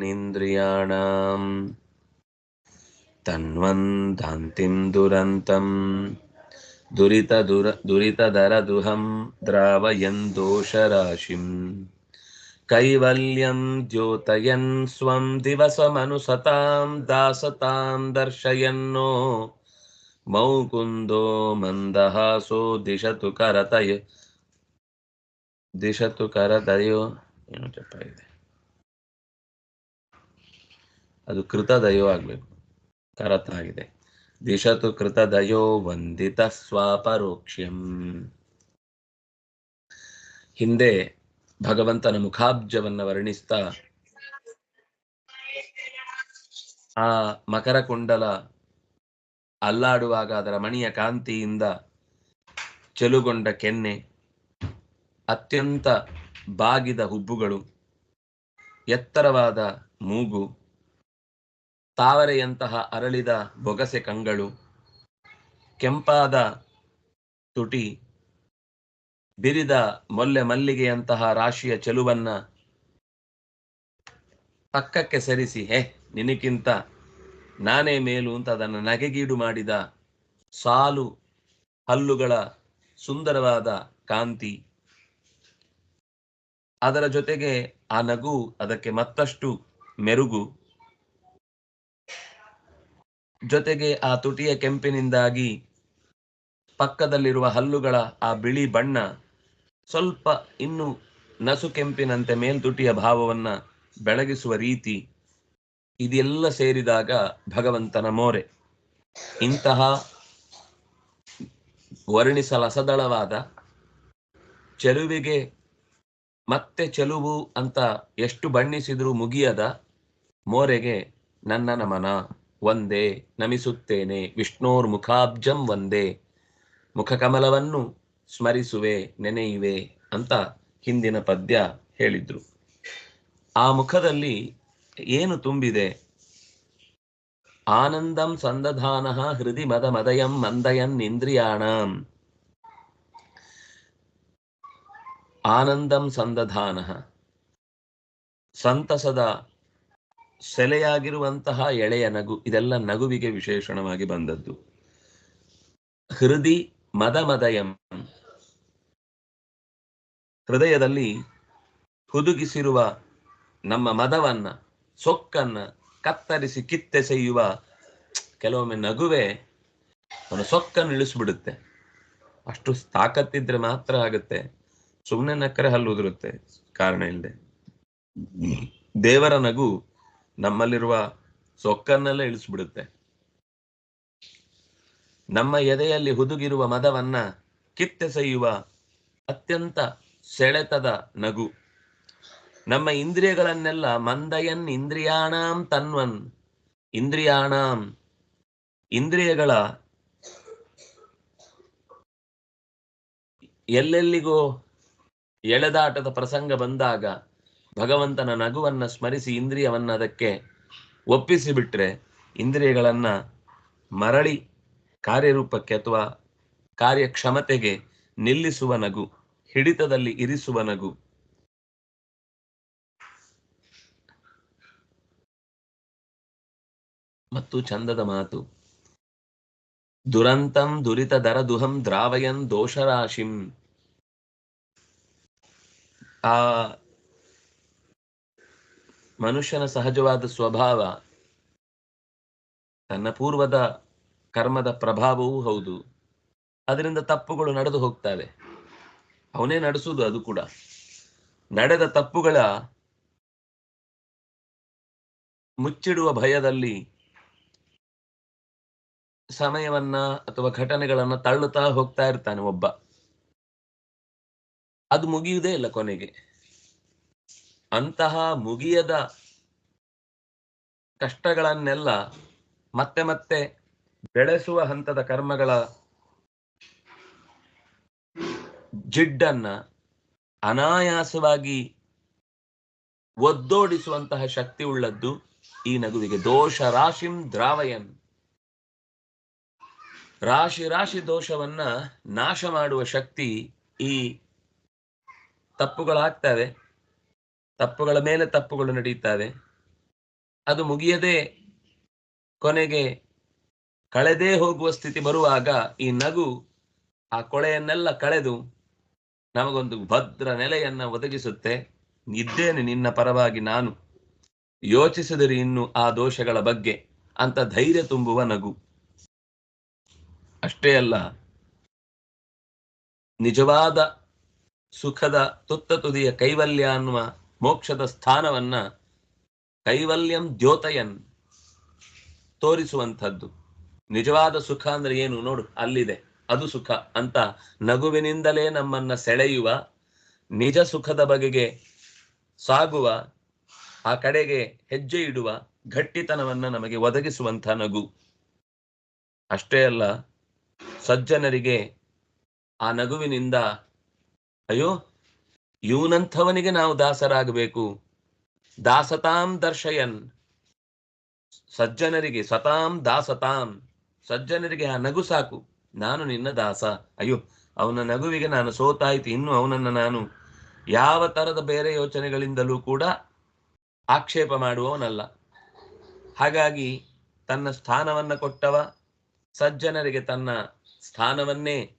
निन्द्रियाणां तन्वन्तान्तिं दुरन्तं दुरितदुर दुरितदरदुहं द्रावयन् दोषराशिं कैवल्यं द्योतयन् स्वं दिवसमनुसतां दासतां दर्शयन्नो मौकुन्दो मन्दहासो दिशतु करतय दिशतु करतयो ಏನು ಜಪ ಕೃತ ಅದು ಕೃತದಯೋ ಆಗ್ಬೇಕು. ಕರತ ಆಗಿದೆ. ದಿಶತು ಕೃತದಯೋ ವಂದಿತ ಸ್ವಾಪರೋಕ್ಷ್ಯಂ. ಹಿಂದೆ ಭಗವಂತನ ಮುಖಾಬ್ಜವನ್ನ ವರ್ಣಿಸ್ತಾ ಆ ಮಕರ ಕುಂಡಲ ಅಲ್ಲಾಡುವಾಗ ಅದರ ಮಣಿಯ ಕಾಂತಿಯಿಂದ ಚೆಲುಗೊಂಡ ಕೆನ್ನೆ, ಅತ್ಯಂತ ಬಾಗಿದ ಹುಬ್ಬುಗಳು, ಎತ್ತರವಾದ ಮೂಗು ತಾವರೆಯಂತಹ ಅರಳಿದ ಬೊಗಸೆ ಕಂಗಳು, ಕೆಂಪಾದ ತುಟಿ, ಬಿರಿದ ಮೊಲ್ಲೆ ಮಲ್ಲಿಗೆಯಂತಹ ರಾಶಿಯ ಚೆಲುವನ್ನ ಪಕ್ಕಕ್ಕೆ ಸರಿಸಿ, ಹೇ ನಿನಕ್ಕಿಂತ ನಾನೇ ಮೇಲು ಅಂತ ಅದನ್ನು ನಗೆಗೀಡು ಮಾಡಿದ ಸಾಲು ಹಲ್ಲುಗಳ ಸುಂದರವಾದ ಕಾಂತಿ. ಅದರ ಜೊತೆಗೆ ಆ ನಗು ಅದಕ್ಕೆ ಮತ್ತಷ್ಟು ಮೆರುಗು. ಜೊತೆಗೆ ಆ ತುಟಿಯ ಕೆಂಪಿನಿಂದಾಗಿ ಪಕ್ಕದಲ್ಲಿರುವ ಹಲ್ಲುಗಳ ಆ ಬಿಳಿ ಬಣ್ಣ ಸ್ವಲ್ಪ ಇನ್ನು ನಸು ಕೆಂಪಿನಂತೆ ಮೇಲ್ತುಟಿಯ ಭಾವವನ್ನ ಬೆಳಗಿಸುವ ರೀತಿ ಇದೆಲ್ಲ ಸೇರಿದಾಗ ಭಗವಂತನ ಮೋರೆ. ಇಂತಹ ವರ್ಣಿಸಲಸದಳವಾದ ಚೆಲುವಿಗೆ ಮತ್ತೆ ಚೆಲುವು ಅಂತ ಎಷ್ಟು ಬಣ್ಣಿಸಿದ್ರೂ ಮುಗಿಯದ ಮೋರೆಗೆ ನನ್ನ ನಮನ ಒಂದೇ ನಮಿಸುತ್ತೇನೆ. ವಿಷ್ಣೋರ್ ಮುಖಾಬ್ಜಂ ಒಂದೇ ಮುಖಕಮಲವನ್ನು ಸ್ಮರಿಸುವೆ, ನೆನೆಯುವೆ ಅಂತ ಹಿಂದಿನ ಪದ್ಯ ಹೇಳಿದ್ರು. ಆ ಮುಖದಲ್ಲಿ ಏನು ತುಂಬಿದೆ? ಆನಂದಂ ಸಂದಧಾನ ಹೃದಿ ಮದ ಮದಯಂ ಮಂದಯನ್ ಇಂದ್ರಿಯಾಣ. ಆನಂದಂ ಸಂದಧಾನ. ಸಂತಸದ ಸೆಲೆಯಾಗಿರುವಂತಹ ಎಳೆಯ ನಗು, ಇದೆಲ್ಲ ನಗುವಿಗೆ ವಿಶೇಷಣವಾಗಿ ಬಂದದ್ದು. ಹೃದಿ ಮದ ಮದಯಂ ಹೃದಯದಲ್ಲಿ ಹುದುಗಿಸಿರುವ ನಮ್ಮ ಮದವನ್ನ, ಸೊಕ್ಕನ್ನ ಕತ್ತರಿಸಿ ಕಿತ್ತೆಸೆಯುವ ಕೆಲವೊಮ್ಮೆ ನಗುವೆ ಅವನ ಸೊಕ್ಕನ್ನು ಇಳಿಸ್ಬಿಡುತ್ತೆ. ಅಷ್ಟು ತಾಕತ್ತಿದ್ರೆ ಮಾತ್ರ ಆಗುತ್ತೆ. ಸುಮ್ಮನೆ ನಕ್ಕರೆ ಹಲ್ಲು ಉದುರುತ್ತೆ, ಕಾರಣ ಇಲ್ಲದೆ ದೇವರ ನಗು ನಮ್ಮಲ್ಲಿರುವ ಸೊಕ್ಕನ್ನೆಲ್ಲ ಇಳಿಸ್ಬಿಡುತ್ತೆ. ನಮ್ಮ ಎದೆಯಲ್ಲಿ ಹುದುಗಿರುವ ಮದವನ್ನ ಕಿತ್ತೆಸೆಯುವ ಅತ್ಯಂತ ಸೆಳೆತದ ನಗು. ನಮ್ಮ ಇಂದ್ರಿಯಗಳನ್ನೆಲ್ಲ ಮಂದಯನ್ ಇಂದ್ರಿಯಾಣಾಂ ತನ್ವನ್. ಇಂದ್ರಿಯಾಣಾಂ ಇಂದ್ರಿಯಗಳ ಎಲ್ಲೆಲ್ಲಿಗೋ ಎಳೆದಾಟದ ಪ್ರಸಂಗ ಬಂದಾಗ ಭಗವಂತನ ನಗುವನ್ನ ಸ್ಮರಿಸಿ ಇಂದ್ರಿಯವನ್ನ ಅದಕ್ಕೆ ಒಪ್ಪಿಸಿ ಬಿಟ್ರೆ ಇಂದ್ರಿಯಗಳನ್ನ ಮರಳಿ ಕಾರ್ಯರೂಪಕ್ಕೆ ಅಥವಾ ಕಾರ್ಯಕ್ಷಮತೆಗೆ ನಿಲ್ಲಿಸುವ ನಗು, ಹಿಡಿತದಲ್ಲಿ ಇರಿಸುವ ನಗು. ಮತ್ತು ಚಂದದ ಮಾತು. ದುರಂತಂ ದುರಿತ ದರ ದುಹಂ ದ್ರಾವಯನ್ ದೋಷರಾಶಿಂ. ಆ ಮನುಷ್ಯನ ಸಹಜವಾದ ಸ್ವಭಾವ, ತನ್ನ ಪೂರ್ವದ ಕರ್ಮದ ಪ್ರಭಾವವೂ ಹೌದು. ಅದರಿಂದ ತಪ್ಪುಗಳು ನಡೆದು ಹೋಗ್ತವೆ. ಅವನೇ ನಡೆಸುವುದು ಅದು ಕೂಡ. ನಡೆದ ತಪ್ಪುಗಳ ಮುಚ್ಚಿಡುವ ಭಯದಲ್ಲಿ ಸಮಯವನ್ನ ಅಥವಾ ಘಟನೆಗಳನ್ನ ತಳ್ಳುತ್ತಾ ಹೋಗ್ತಾ ಇರ್ತಾನೆ ಒಬ್ಬ. ಅದು ಮುಗಿಯುವುದೇ ಇಲ್ಲ ಕೊನೆಗೆ. ಅಂತಹ ಮುಗಿಯದ ಕಷ್ಟಗಳನ್ನೆಲ್ಲ ಮತ್ತೆ ಮತ್ತೆ ಬೆಳೆಸುವ ಹಂತದ ಕರ್ಮಗಳ ಜಿಡ್ಡನ್ನ ಅನಾಯಾಸವಾಗಿ ಒದ್ದೋಡಿಸುವಂತಹ ಶಕ್ತಿ ಉಳ್ಳದ್ದು ಈ ನಗುವಿಗೆ. ದೋಷ ರಾಶಿಂ ದ್ರಾವಯನ್ ರಾಶಿ ರಾಶಿ ದೋಷವನ್ನ ನಾಶ ಮಾಡುವ ಶಕ್ತಿ ಈ ತಪ್ಪುಗಳಾಗ್ತವೆ ತಪ್ಪುಗಳ ಮೇಲೆ ತಪ್ಪುಗಳು ನಡೆಯುತ್ತವೆ ಅದು ಮುಗಿಯದೆ ಕೊನೆಗೆ ಕಳೆದೇ ಹೋಗುವ ಸ್ಥಿತಿ ಬರುವಾಗ ಈ ನಗು ಆ ಕೊಳೆಯನ್ನೆಲ್ಲ ಕಳೆದು ನಮಗೊಂದು ಭದ್ರ ನೆಲೆಯನ್ನ ಒದಗಿಸುತ್ತೆ. ಇದ್ದೇನೆ ನಿನ್ನ ಪರವಾಗಿ ನಾನು. ಯೋಚಿಸಿದರೆ ಇನ್ನು ಆ ದೋಷಗಳ ಬಗ್ಗೆ. ಅಂತ ಧೈರ್ಯ ತುಂಬುವ ನಗು. ಅಷ್ಟೇ ಅಲ್ಲ, ನಿಜವಾದ ಸುಖದ ತುತ್ತ ತುದಿಯ ಕೈವಲ್ಯ ಅನ್ನುವ ಮೋಕ್ಷದ ಸ್ಥಾನವನ್ನ ಕೈವಲ್ಯಂ ದ್ಯೋತಯನ್ ತೋರಿಸುವಂಥದ್ದು. ನಿಜವಾದ ಸುಖ ಅಂದ್ರೆ ಏನು? ನೋಡು, ಅಲ್ಲಿದೆ. ಅದು ಸುಖ ಅಂತ ನಗುವಿನಿಂದಲೇ ನಮ್ಮನ್ನ ಸೆಳೆಯುವ, ನಿಜ ಸುಖದ ಬಗೆಗೆ ಸಾಗುವ, ಆ ಕಡೆಗೆ ಹೆಜ್ಜೆ ಇಡುವ ಗಟ್ಟಿತನವನ್ನ ನಮಗೆ ಒದಗಿಸುವಂಥ ನಗು. ಅಷ್ಟೇ ಅಲ್ಲ, ಸಜ್ಜನರಿಗೆ ಆ ನಗುವಿನಿಂದ, ಅಯ್ಯೋ ಇವನಂಥವನಿಗೆ ನಾವು ದಾಸರಾಗಬೇಕು. ದಾಸತಾಂ ದರ್ಶಯನ್. ಸಜ್ಜನರಿಗೆ, ಸತಾಂ ದಾಸತಾಂ. ಸಜ್ಜನರಿಗೆ ಆ ನಗು ಸಾಕು. ನಾನು ನಿನ್ನ ದಾಸ. ಅಯ್ಯೋ, ಅವನ ನಗುವಿಗೆ ನಾನು ಸೋತಾಯ್ತು. ಇನ್ನು ಅವನನ್ನ ನಾನು ಯಾವ ತರದ ಬೇರೆ ಯೋಚನೆಗಳಿಂದಲೂ ಕೂಡ ಆಕ್ಷೇಪ ಮಾಡುವವನಲ್ಲ. ಹಾಗಾಗಿ ತನ್ನ ಸ್ಥಾನವನ್ನ ಕೊಟ್ಟವ, ಸಜ್ಜನರಿಗೆ ತನ್ನ ಸ್ಥಾನವನ್ನೇ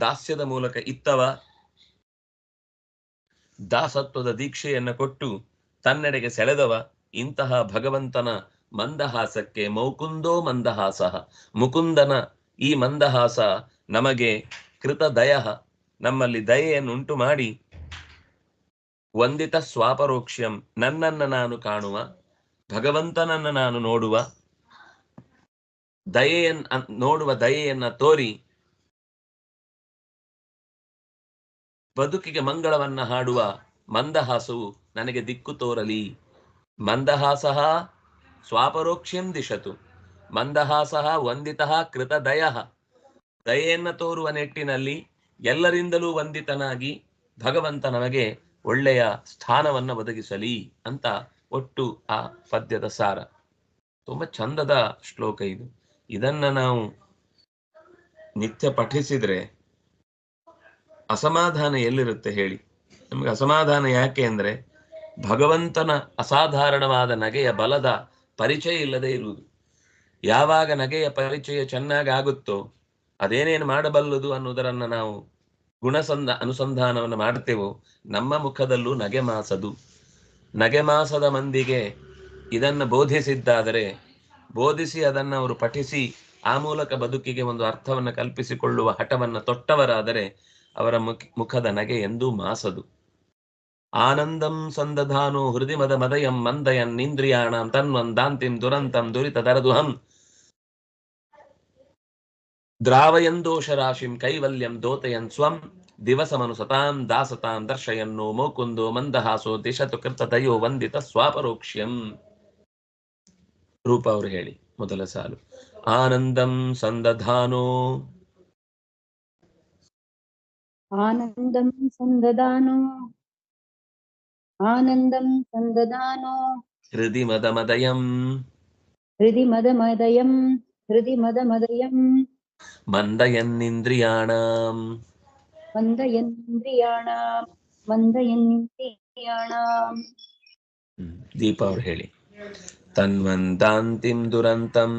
ದಾಸ್ಯದ ಮೂಲಕ ಇತ್ತವ ದಾಸತ್ವದ ದೀಕ್ಷೆಯನ್ನು ಕೊಟ್ಟು ತನ್ನೆಡೆಗೆ ಸೆಳೆದವ ಇಂತಹ ಭಗವಂತನ ಮಂದಹಾಸಕ್ಕೆ ಮೌಕುಂದೋ ಮಂದಹಾಸ. ಮುಕುಂದನ ಈ ಮಂದಹಾಸ ನಮಗೆ ಕೃತ ದಯ ನಮ್ಮಲ್ಲಿ ದಯೆಯನ್ನುಂಟು ಮಾಡಿ ವಂದಿತ ಸ್ವಾಪರೋಕ್ಷ್ಯಂ, ನನ್ನನ್ನ ನಾನು ಕಾಣುವ, ಭಗವಂತನನ್ನ ನಾನು ನೋಡುವ ದಯೆಯನ್ ಅನ್- ನೋಡುವ ದಯೆಯನ್ನ ತೋರಿ ಬದುಕಿಗೆ ಮಂಗಳವನ್ನ ಹಾಡುವ ಮಂದಹಾಸವು ನನಗೆ ದಿಕ್ಕು ತೋರಲಿ. ಮಂದಹಾಸ ಸ್ವಾಪರೋಕ್ಷ್ಯಂ ದಿಶತು. ಮಂದಹಾಸ ವಂದಿತ ಕೃತ ದಯ ದಯೆಯನ್ನ ತೋರುವ ನಿಟ್ಟಿನಲ್ಲಿ ಎಲ್ಲರಿಂದಲೂ ವಂದಿತನಾಗಿ ಭಗವಂತ ನಮಗೆ ಒಳ್ಳೆಯ ಸ್ಥಾನವನ್ನ ಒದಗಿಸಲಿ ಅಂತ ಒಟ್ಟು ಆ ಪದ್ಯದ ಸಾರ. ತುಂಬಾ ಚಂದದ ಶ್ಲೋಕ ಇದು. ಇದನ್ನ ನಾವು ನಿತ್ಯ ಪಠಿಸಿದ್ರೆ ಅಸಮಾಧಾನ ಎಲ್ಲಿರುತ್ತೆ ಹೇಳಿ. ನಮ್ಗೆ ಅಸಮಾಧಾನ ಯಾಕೆ ಅಂದ್ರೆ ಭಗವಂತನ ಅಸಾಧಾರಣವಾದ ನಗೆಯ ಬಲದ ಪರಿಚಯ ಇಲ್ಲದೆ ಇರುವುದು. ಯಾವಾಗ ನಗೆಯ ಪರಿಚಯ ಚೆನ್ನಾಗಿ ಆಗುತ್ತೋ ಅದೇನೇನು ಮಾಡಬಲ್ಲದು ಅನ್ನೋದರನ್ನ ನಾವು ಗುಣಸಂಧ, ಅನುಸಂಧಾನವನ್ನು ಮಾಡ್ತೇವೋ ನಮ್ಮ ಮುಖದಲ್ಲೂ ನಗೆ ಮಾಸದು. ನಗೆ ಮಾಸದ ಮಂದಿಗೆ ಇದನ್ನು ಬೋಧಿಸಿದ್ದಾದರೆ ಬೋಧಿಸಿ ಅದನ್ನ ಅವರು ಪಠಿಸಿ ಆ ಮೂಲಕ ಬದುಕಿಗೆ ಒಂದು ಅರ್ಥವನ್ನು ಕಲ್ಪಿಸಿಕೊಳ್ಳುವ ಹಠವನ್ನು ತೊಟ್ಟವರಾದರೆ ಅವರ ಮುಖ, ಮುಖದ ನಗೆ ಎಂದೂ ಮಾಸದು. ಆನಂದಂ ಸಂದಧಾನು ಹೃದಯ ಮದ ಮದಯಂ ಮಂದಯನ್ ಇಂದ್ರಿಯಾಣಂ ತನ್ವನ್ ದಾಂತಿಂ ದುರಂತಂ ದುರಿತ ದರದುಹಂ ದ್ರಾವಯನ್ ದೋಷ ರಾಶಿಂ ಕೈವಲ್ಯಂ ದೋತಯನ್ ಸ್ವಂ ದಿವಸಮನು ಸತಾಂ ದಾಸತಾಂ ದರ್ಶಯನ್ನೋ ಮೋಕುಂದೋ ಮಂದಹಾಸೋ ದಿಶತು ಕೃತ ದಯೋ ವಂದಿತ ಸ್ವಾಪರೋಕ್ಷ್ಯಂ. ರೂಪ ಅವರು ಹೇಳಿ, ಮೊದಲ ಸಾಲು. ಆನಂದಂ ಸಂದಧಾನೋ आनन्दं सन्ददानो आनन्दं सन्ददानो हृदि मदमदयम् हृदि मदमदयम् हृदि मदमदयम् मन्दयन्निन्द्रियाणाम् मन्दयन्निन्द्रियाणाम् मन्दयन्निन्द्रियाणाम् दीपा हेळि तन्वन्तान्तिं दुरन्तम्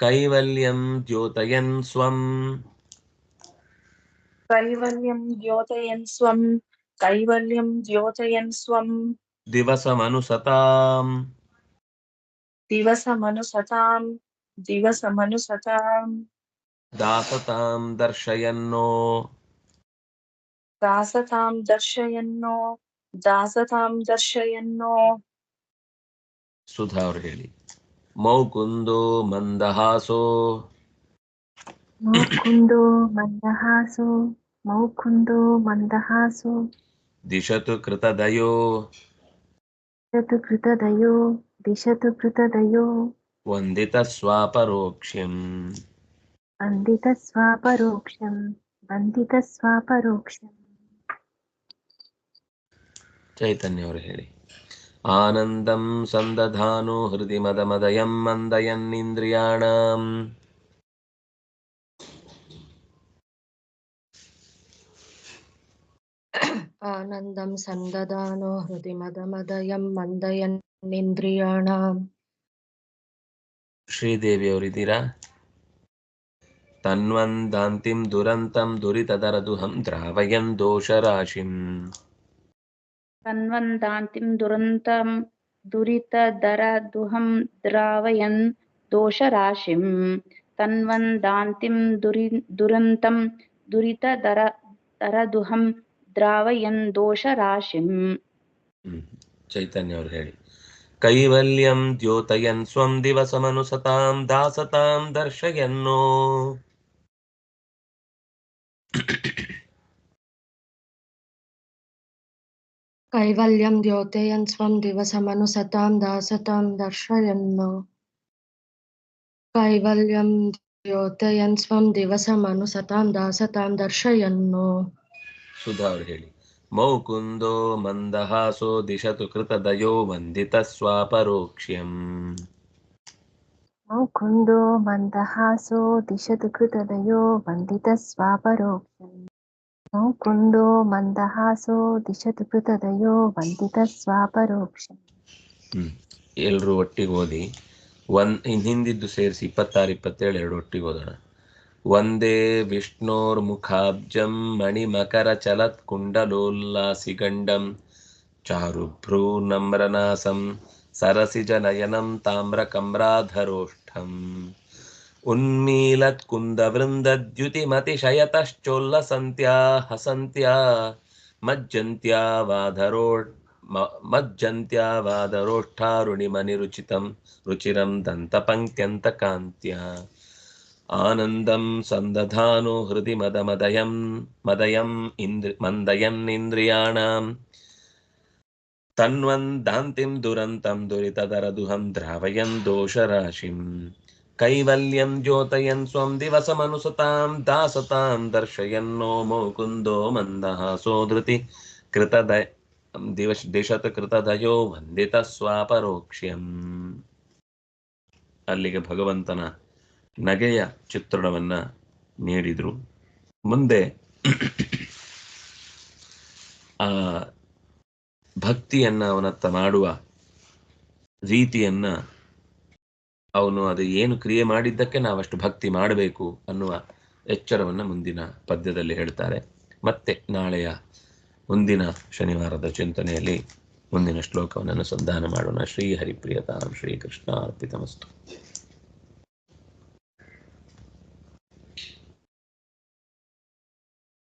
कैवल्यं द्योतयन् स्वम्। कैवल्यं द्योतयन् स्वं कैवल्यं द्योतयन् स्वं दिवसमनुसताम्। दिवसमनुसताम् दिवसमनुसताम्। दासतां दर्शयन्नो। दासतां दर्शयन्नो दासतां दर्शयन्नो। सुधा और हेली। ಮೌಕುಂದೋ ಮಂದಹಾಸೋ. ಮೌಕುಂದೋ ಮಂದಹಾಸೋ ಮೌಕುಂದೋ ಮಂದಹಾಸೋ. ದಿಶತು ಕೃತದಯೋ. ದಿಶತು ಕೃತದಯೋ ದಿಶತು ಕೃತದಯೋ. ವಂದಿತ ಸ್ವಾಪರೋಕ್ಷ್ಯಂ. ವಂದಿತ ಸ್ವಾಪರೋಕ್ಷ್ಯಂ ವಂದಿತ ಸ್ವಾಪರೋಕ್ಷ್ಯಂ. ಚೈತನ್ಯವರು ಹೇಳಿ. ಆನಂದಂ ಸಂದಧಾನೋ ಹೃದಯ ಮದ ಮದಯಂ ಮಂದಯನ್ನಿಂದ್ರಿಯಾಣಂ आनन्दं सन्ददानो हृदि मदमदयं मन्दयन्निन्द्रियाणाम् ಶ್ರೀದೇವಿ ಅವರಿದ್ದೀರಾ ತನ್ವಂದಾಂತಿಂ ದುರಂತಂ ದುರಿತದರದುಹಂ ದ್ರಾವಯನ್ ದೋಷರಾಶಿಂ తన్వంతాంతిం దురంతం దురితదరదుహం ద్రావయన్ దోషరాశిం తన్వందాంతిం దురి దురంతం దురితదర దరదుహం ದ್ರಾವಯನ್ ದೋಷ ರಾಶಿಂ ಚೈತನ್ಯ ಅವರು ಹೇಳಿ ಕೈವಲ್ಯಂ ದ್ಯೋತಯನ್ ಸ್ವಂ ದಿವಸಮನು ಸತಾಂ ದಾಸತಾಂ ದರ್ಶಯನ್ನೋ कैवल्यम द्योतयन् स्वं दिवसमनुसतां दासतां दर्शयन्नो कैवल्यं द्योतयन् स्वं दिवसमनुसतां दासतां दर्शयन्नो सुधार हेळि मौकुन्दो मन्दहासो दिशतु कृतदयो वन्दितस्वापरोक्ष्यम्। मौकुन्दो मन्दहासो दिशतु कृतदयो वन्दितस्वापरोक्ष्यम्। मौकुन्दो मन्दहासो दिशतु कृतदयो वन्दितस्वापरोक्षम् ಹ್ಮ್ ಎಲ್ರು ಒಟ್ಟಿಗೆ ಓದಿ ಒಂದ್ ಇನ್ ಹಿಂದಿದ್ದು ಸೇರಿಸಿ ಇಪ್ಪತ್ತಾರು ಇಪ್ಪತ್ತೇಳು ಎರಡು ಒಟ್ಟಿಗೆ ಓದೋಣ ಒಂದೇ ವಿಷ್ಣೋರ್ ಮುಖಾಬ್ಜಂ ಮಣಿಮಕರ ಚಲತ್ ಕುಂಡಲೋಲ್ಲಾಸಿಗಂಡಂ ಚಾರುಭ್ರೂ ನಮ್ರನಾಸಂ ಸರಸಿಜ ನಯನಂ उन्मीलत्कुन्दवृन्दद्युतिमतिशयतश्चोल्लसन्त्या हसन्त्या मज्जन्त्या वाधरो मज्जन्त्या वादरोष्ठारुणिमनिरुचितं रुचिरं दन्तपङ्क्त्यन्तकान्त्या। आनन्दं सन्दधानु हृदि मदमदयम् मन्दयन् इन्द्रियाणाम्। तन्वन् दान्तिम् दुरन्तं दुरितदरदुहं द्रावयन् दोषराशिम्। ಕೈವಲ್ಯಂ ಜ್ಯೋತಯನ್ ಸ್ವಂ ದಿವಸಮನುಸತಾಂ ದಾಸತಾಂ ದರ್ಶಯನ್ನೋ ಮುಕುಂದೋ ಮಂದಹಾಸೋ ಧೃತಿ ದಿವಶ್ ದಿವಶ ಕೃತ ದಯೋ ವಂದಿತ ಸ್ವಾಪರೋಕ್ಷ್ಯಂ. ಅಲ್ಲಿಗೆ ಭಗವಂತನ ನಗೆಯ ಚಿತ್ರಣವನ್ನ ನೀಡಿದ್ರು. ಮುಂದೆ ಆ ಭಕ್ತಿಯನ್ನ ಅವನತ್ತ ಮಾಡುವ ರೀತಿಯನ್ನ ಅವನು ಅದು ಏನು ಕ್ರಿಯೆ ಮಾಡಿದ್ದಕ್ಕೆ ನಾವಷ್ಟು ಭಕ್ತಿ ಮಾಡಬೇಕು ಅನ್ನುವ ಎಚ್ಚರವನ್ನ ಮುಂದಿನ ಪದ್ಯದಲ್ಲಿ ಹೇಳ್ತಾರೆ. ಮತ್ತೆ ನಾಳೆಯ ಮುಂದಿನ ಶನಿವಾರದ ಚಿಂತನೆಯಲ್ಲಿ ಮುಂದಿನ ಶ್ಲೋಕವನ್ನು ಅನುಸಂಧಾನ ಮಾಡೋಣ. ಶ್ರೀ ಹರಿಪ್ರಿಯತಾಂ ಶ್ರೀ ಕೃಷ್ಣ ಅರ್ಪಿತಮಸ್ತು